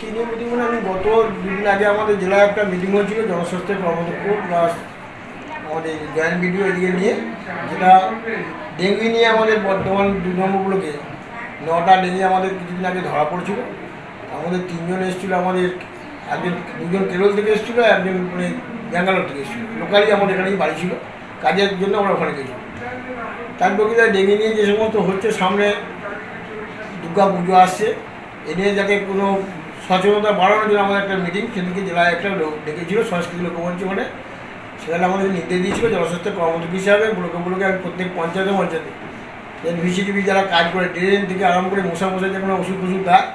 কী নিয়ে মিটিং মানে আমি গত দুদিন আগে আমাদের জেলায় একটা মিটিং হয়েছিল জনস্বাস্থ্যের কর্মদক্ষ প্লাস আমাদের জয়েন্ট ভিডিও এদিকে নিয়ে, যেটা ডেঙ্গি নিয়ে আমাদের বর্তমান দু নম্বর ব্লকে নটা ডেঙ্গি আমাদের কিছুদিন আগে ধরা পড়েছিল। আমাদের তিনজন এসেছিল, আমাদের একজন, দুজন কেরল থেকে এসেছিল একজন মানে ব্যাঙ্গালোর থেকে এসেছিল। লোকালি আমাদের এখানেই বাড়ি ছিল, কাজের জন্য আমরা ওখানে গেছিলাম তার প্রকৃতি ডেঙ্গি নিয়ে যে সমস্ত হচ্ছে, সামনে দুর্গা পুজো আসছে। এ নিয়ে যাতে কোনো সচেতনতা বাড়ানোর জন্য আমাদের একটা মিটিং সেদিকে জেলায় একটা লোক ডেকেছিল, সংস্কৃতি লোকমঞ্চ মানে সেখানে আমাদের নির্দেশ দিয়েছিল জনস্বাস্থ্য কর্মদক্ষ হিসাবে ব্লকে ব্লকে আমি প্রত্যেক পঞ্চায়েতে পঞ্চায়েতে ভিসিটিভি যারা কাজ করে ড্রেন থেকে আরম্ভ করে মশা মশা যে কোনো ওষুধ ফষুধ দেয়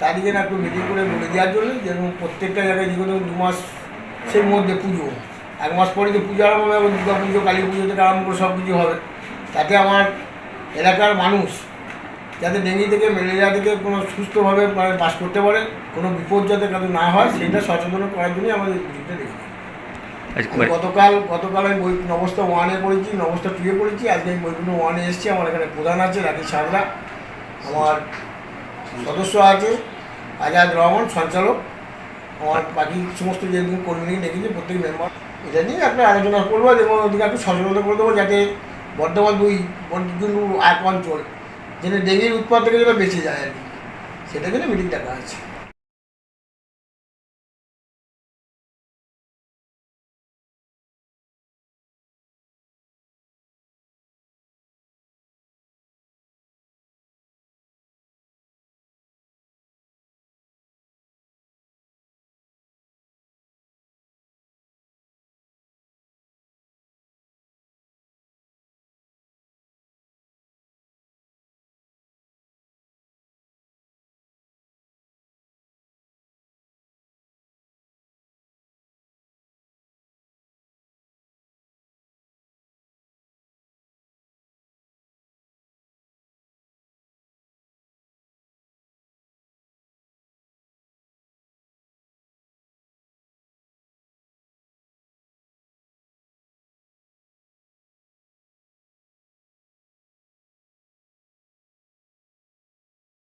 তাদেরকে না একটু মিটিং করে বলে দেওয়ার জন্য যেন প্রত্যেকটা জায়গায় যে কোনো দু মাস সেই মধ্যে পুজো। এক মাস পরে যে পুজো আরম্ভ হবে দুর্গা পুজো কালী পুজো থেকে আরম্ভ করে সব কিছু হবে। তাতে আমার এলাকার মানুষ যাতে ডেঙ্গি থেকে ম্যালেরিয়া থেকে কোনো সুস্থভাবে মানে বাস করতে পারে কোনো বিপদ যাতে কারও না হয় সেটা সচেতন করার জন্যই আমাদের মিটিংটা রেখেছি আচ্ছা, গতকাল গতকাল আমি বই নবস্থা ওয়ানে পড়েছি নবস্থা টুয়ে পড়েছি আজকে আমি বইগুলো ওয়ানে এসেছি আমার এখানে প্রধান আছে রাকেশ সাঁতরা আমার সদস্য আছে আজাদ রহমান সঞ্চালক। আমার বাকি সমস্ত যে কর্মী ডেকেছি প্রত্যেক মেম্বার এটা নিয়ে একটা আলোচনা করব এবং ওদিকে একটু সচেতনতা করে দেবো যাতে বর্ধমান দুই বর্ধমান এক অঞ্চল যেন ডেঙ্গির উৎপাদ থেকে যেটা বেঁচে যায় আর কি। সেটা জন্য মিটিং টাকা আছে